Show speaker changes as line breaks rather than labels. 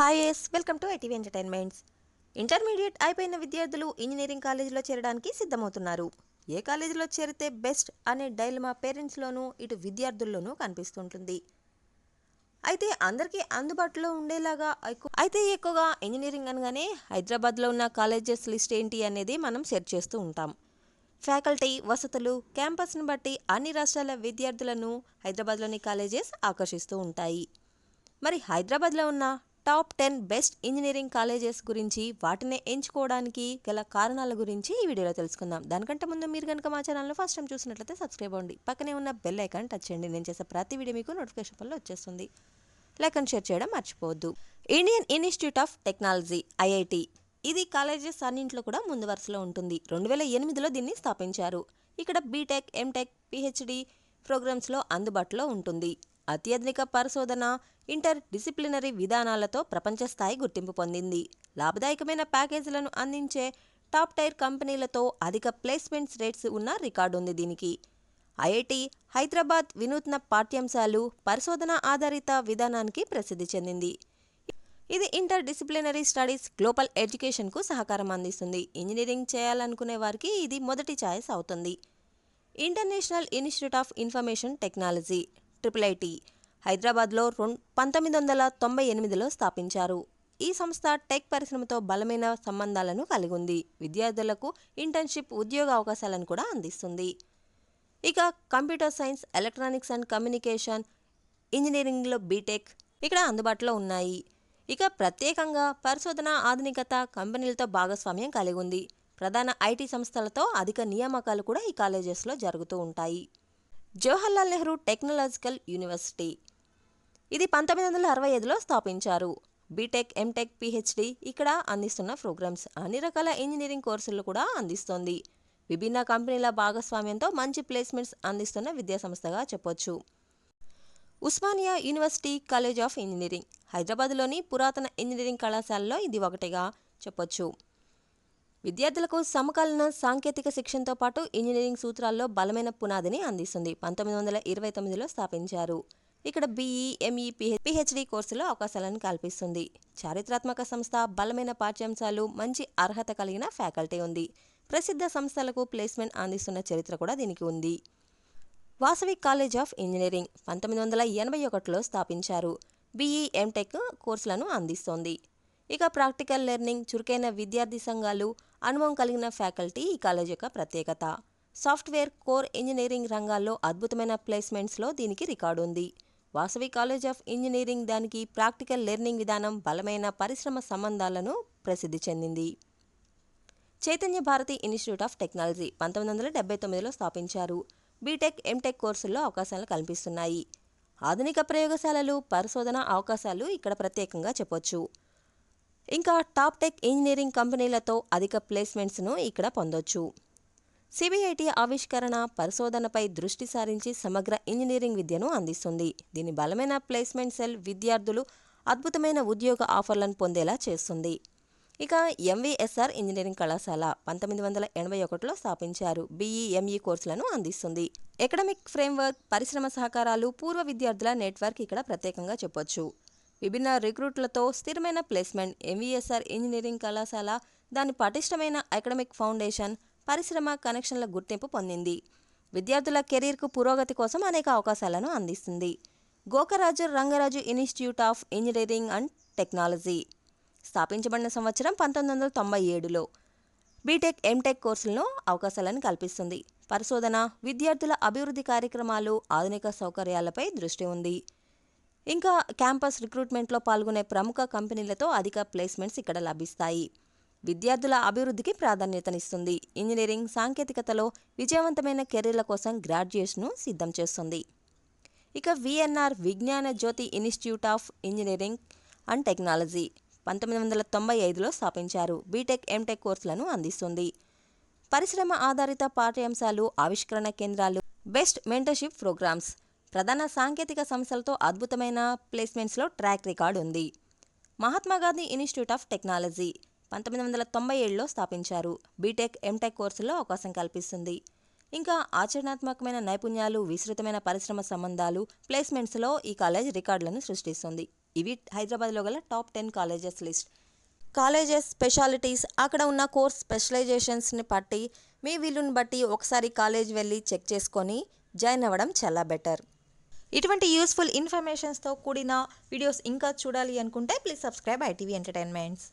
Hi yes welcome to ITV entertainments intermediate అయిపోయిన విద్యార్థులు engineering కాలేజీలో చేరడానికి సిద్ధమవుతున్నారు. ఏ కాలేజీలో చేరితే బెస్ట్ అనే డైలమా పేరెంట్స్లోనూ ఇటు విద్యార్థుల్లోనూ కనిపిస్తుంటుంది. అయితే అందరికీ అందుబాటులో ఉండేలాగా అయితే ఎక్కువగా ఇంజనీరింగ్ అనగానే హైదరాబాద్లో ఉన్న కాలేజెస్ లిస్ట్ ఏంటి అనేది మనం సెర్చ్ చేస్తూ ఉంటాం. ఫ్యాకల్టీ వసతులు క్యాంపస్ని బట్టి అన్ని రాష్ట్రాల విద్యార్థులను హైదరాబాద్లోని కాలేజెస్ ఆకర్షిస్తూ ఉంటాయి. మరి హైదరాబాద్లో ఉన్న top ten best engineering colleges గురించి వాటిని ఎంచుకోవడానికి గల కారణాల గురించి ఈ వీడియోలో తెలుసుకుందాం. దానికంటే ముందు మీరు కనుక మా ఛానల్లో ఫస్ట్ టైం చూసినట్లయితే సబ్స్క్రైబ్ అవ్వండి. పక్కనే ఉన్న బెల్ ఐకాన్ టచ్ చేయండి. నేను చేసే ప్రతి వీడియో మీకు నోటిఫికేషన్ వల్ల వచ్చేస్తుంది. లైక్ అండ్ షేర్ చేయడం మర్చిపోవద్దు. Indian Institute of Technology IIT ఇది కాలేజెస్ అన్నింట్లో కూడా ముందు వరుసలో ఉంటుంది. రెండు వేల ఎనిమిదిలో దీన్ని స్థాపించారు. ఇక్కడ బీటెక్ ఎంటెక్ పిహెచ్డి ప్రోగ్రామ్స్లో అందుబాటులో ఉంటుంది. అత్యాధునిక పరిశోధన ఇంటర్ డిసిప్లినరీ విధానాలతో ప్రపంచ స్థాయి గుర్తింపు పొందింది. లాభదాయకమైన ప్యాకేజీలను అందించే టాప్ టైర్ కంపెనీలతో అధిక ప్లేస్మెంట్స్ రేట్స్ ఉన్న రికార్డు ఉంది దీనికి. ఐఐటి హైదరాబాద్ వినూత్న పాఠ్యాంశాలు పరిశోధన ఆధారిత విధానానికి ప్రసిద్ధి చెందింది. ఇది ఇంటర్ డిసిప్లినరీ స్టడీస్ గ్లోబల్ ఎడ్యుకేషన్కు సహకారం అందిస్తుంది. ఇంజనీరింగ్ చేయాలనుకునే వారికి ఇది మొదటి ఛాయిస్ అవుతుంది. International Institute of Information Technology triple IT హైదరాబాద్లో రెండు పంతొమ్మిది వందల తొంభై ఎనిమిదిలో స్థాపించారు. ఈ సంస్థ టెక్ పరిశ్రమతో బలమైన సంబంధాలను కలిగి ఉంది. విద్యార్థులకు ఇంటర్న్షిప్ ఉద్యోగ అవకాశాలను కూడా అందిస్తుంది. ఇక computer science electronics and communication ఇంజనీరింగ్లో బీటెక్ ఇక్కడ అందుబాటులో ఉన్నాయి. ఇక ప్రత్యేకంగా పరిశోధన ఆధునికత కంపెనీలతో భాగస్వామ్యం కలిగి ఉంది. ప్రధాన ఐటీ సంస్థలతో అధిక నియామకాలు కూడా ఈ కాలేజెస్లో జరుగుతూ ఉంటాయి. Jawaharlal Nehru Technological University. ఇది పంతొమ్మిది వందల అరవై ఐదులో స్థాపించారు. బీటెక్ ఎంటెక్ పిహెచ్డి ఇక్కడ అందిస్తున్న ప్రోగ్రామ్స్ అన్ని రకాల ఇంజనీరింగ్ కోర్సులు కూడా అందిస్తోంది. విభిన్న కంపెనీల భాగస్వామ్యంతో మంచి ప్లేస్మెంట్స్ అందిస్తున్న విద్యాసంస్థగా చెప్పొచ్చు. Osmania University College of Engineering హైదరాబాద్లోని పురాతన ఇంజనీరింగ్ కళాశాలలో ఇది ఒకటిగా చెప్పొచ్చు. విద్యార్థులకు సమకాలీన సాంకేతిక శిక్షణతో పాటు ఇంజనీరింగ్ సూత్రాల్లో బలమైన పునాదిని అందిస్తుంది. పంతొమ్మిది వందల ఇరవై తొమ్మిదిలో స్థాపించారు. ఇక్కడ బీఈ ఎంఈ పిహెచ్డి కోర్సులో అవకాశాలను కల్పిస్తుంది. చారిత్రాత్మక సంస్థ బలమైన పాఠ్యాంశాలు మంచి అర్హత కలిగిన ఫ్యాకల్టీ ఉంది. ప్రసిద్ధ సంస్థలకు ప్లేస్మెంట్ అందిస్తున్న చరిత్ర కూడా దీనికి ఉంది. వాసవి కాలేజ్ ఆఫ్ ఇంజనీరింగ్ పంతొమ్మిది వందల ఎనభై ఒకటిలో స్థాపించారు. బీఈ ఎంటెక్ కోర్సులను అందిస్తోంది. ఇక ప్రాక్టికల్ లెర్నింగ్ చురుకైన విద్యార్థి సంఘాలు అనుభవం కలిగిన ఫ్యాకల్టీ ఈ కాలేజ్ యొక్క ప్రత్యేకత. సాఫ్ట్వేర్ కోర్ ఇంజనీరింగ్ రంగాల్లో అద్భుతమైన ప్లేస్మెంట్స్లో దీనికి రికార్డు ఉంది. వాసవి కాలేజ్ ఆఫ్ ఇంజనీరింగ్ దానికి ప్రాక్టికల్ లెర్నింగ్ విధానం బలమైన పరిశ్రమ సంబంధాలను ప్రసిద్ధి చెందింది. Chaitanya Bharathi Institute of Technology పంతొమ్మిది వందల డెబ్బై తొమ్మిదిలో స్థాపించారు. బీటెక్ ఎంటెక్ కోర్సుల్లో అవకాశాలు కల్పిస్తున్నాయి. ఆధునిక ప్రయోగశాలలు పరిశోధన అవకాశాలు ఇక్కడ ప్రత్యేకంగా చెప్పొచ్చు. ఇంకా టాప్ టెక్ ఇంజనీరింగ్ కంపెనీలతో అధిక ప్లేస్మెంట్స్ను ఇక్కడ పొందొచ్చు. సిబిఐటి ఆవిష్కరణ పరిశోధనపై దృష్టి సారించి సమగ్ర ఇంజనీరింగ్ విద్యను అందిస్తుంది. దీని బలమైన ప్లేస్మెంట్ సెల్ విద్యార్థులు అద్భుతమైన ఉద్యోగ ఆఫర్లను పొందేలా చేస్తుంది. ఇక ఎంవీఎస్ఆర్ ఇంజనీరింగ్ కళాశాల పంతొమ్మిది వందల ఎనభై ఒకటిలో స్థాపించారు. బీఈఎంఈ కోర్సులను అందిస్తుంది. ఎకడమిక్ ఫ్రేమ్వర్క్ పరిశ్రమ సహకారాలు పూర్వ విద్యార్థుల నెట్వర్క్ ఇక్కడ ప్రత్యేకంగా చెప్పొచ్చు. విభిన్న రిక్రూట్లతో స్థిరమైన ప్లేస్మెంట్ ఎంవిఎస్ఆర్ ఇంజనీరింగ్ కళాశాల దాని పటిష్టమైన అకాడమిక్ ఫౌండేషన్ పరిశ్రమ కనెక్షన్ల గుర్తింపు పొందింది. విద్యార్థుల కెరీర్కు పురోగతి కోసం అనేక అవకాశాలను అందిస్తుంది. Gokaraju Rangaraju Institute of Engineering and Technology స్థాపించబడిన సంవత్సరం పంతొమ్మిది వందల తొంభై ఏడులో. బీటెక్ ఎంటెక్ కోర్సులను అవకాశాలను కల్పిస్తుంది. పరిశోధన విద్యార్థుల అభివృద్ధి కార్యక్రమాలు ఆధునిక సౌకర్యాలపై దృష్టి ఉంది. ఇంకా క్యాంపస్ రిక్రూట్మెంట్లో పాల్గొనే ప్రముఖ కంపెనీలతో అధిక ప్లేస్మెంట్స్ ఇక్కడ లభిస్తాయి. విద్యార్థుల అభివృద్ధికి ప్రాధాన్యతనిస్తుంది. ఇంజనీరింగ్ సాంకేతికతలో విజయవంతమైన కెరీర్ల కోసం గ్రాడ్యుయేషన్ను సిద్ధం చేస్తుంది. ఇక VNR Vignana Jyothi Institute of Engineering and Technology పంతొమ్మిది వందల తొంభై ఐదులో స్థాపించారు. బీటెక్ ఎంటెక్ కోర్సులను అందిస్తుంది. పరిశ్రమ ఆధారిత పాఠ్యాంశాలు ఆవిష్కరణ కేంద్రాలు బెస్ట్ మెంటర్షిప్ ప్రోగ్రామ్స్ ప్రధాన సాంకేతిక సంస్థలతో అద్భుతమైన ప్లేస్మెంట్స్లో ట్రాక్ రికార్డు ఉంది. మహాత్మాగాంధీ ఇన్స్టిట్యూట్ ఆఫ్ టెక్నాలజీ పంతొమ్మిది వందల తొంభై ఏడులో స్థాపించారు. బీటెక్ ఎంటెక్ కోర్సులో అవకాశం కల్పిస్తుంది. ఇంకా ఆచరణాత్మకమైన నైపుణ్యాలు విస్తృతమైన పరిశ్రమ సంబంధాలు ప్లేస్మెంట్స్లో ఈ కాలేజ్ రికార్డులను సృష్టిస్తుంది. ఇవి హైదరాబాద్లో గల top ten colleges list. Colleges specialities అక్కడ ఉన్న కోర్స్ స్పెషలైజేషన్స్ని బట్టి మీ వీలుని బట్టి ఒకసారి కాలేజ్ వెళ్ళి చెక్ చేసుకొని జాయిన్ అవ్వడం చాలా బెటర్. ఇటువంటి యూస్ఫుల్ ఇన్ఫర్మేషన్స్తో కూడిన వీడియోస్ ఇంకా చూడాలి అనుకుంటే ప్లీజ్ సబ్స్క్రైబ్ ఐటీవీ ఎంటర్టైన్మెంట్స్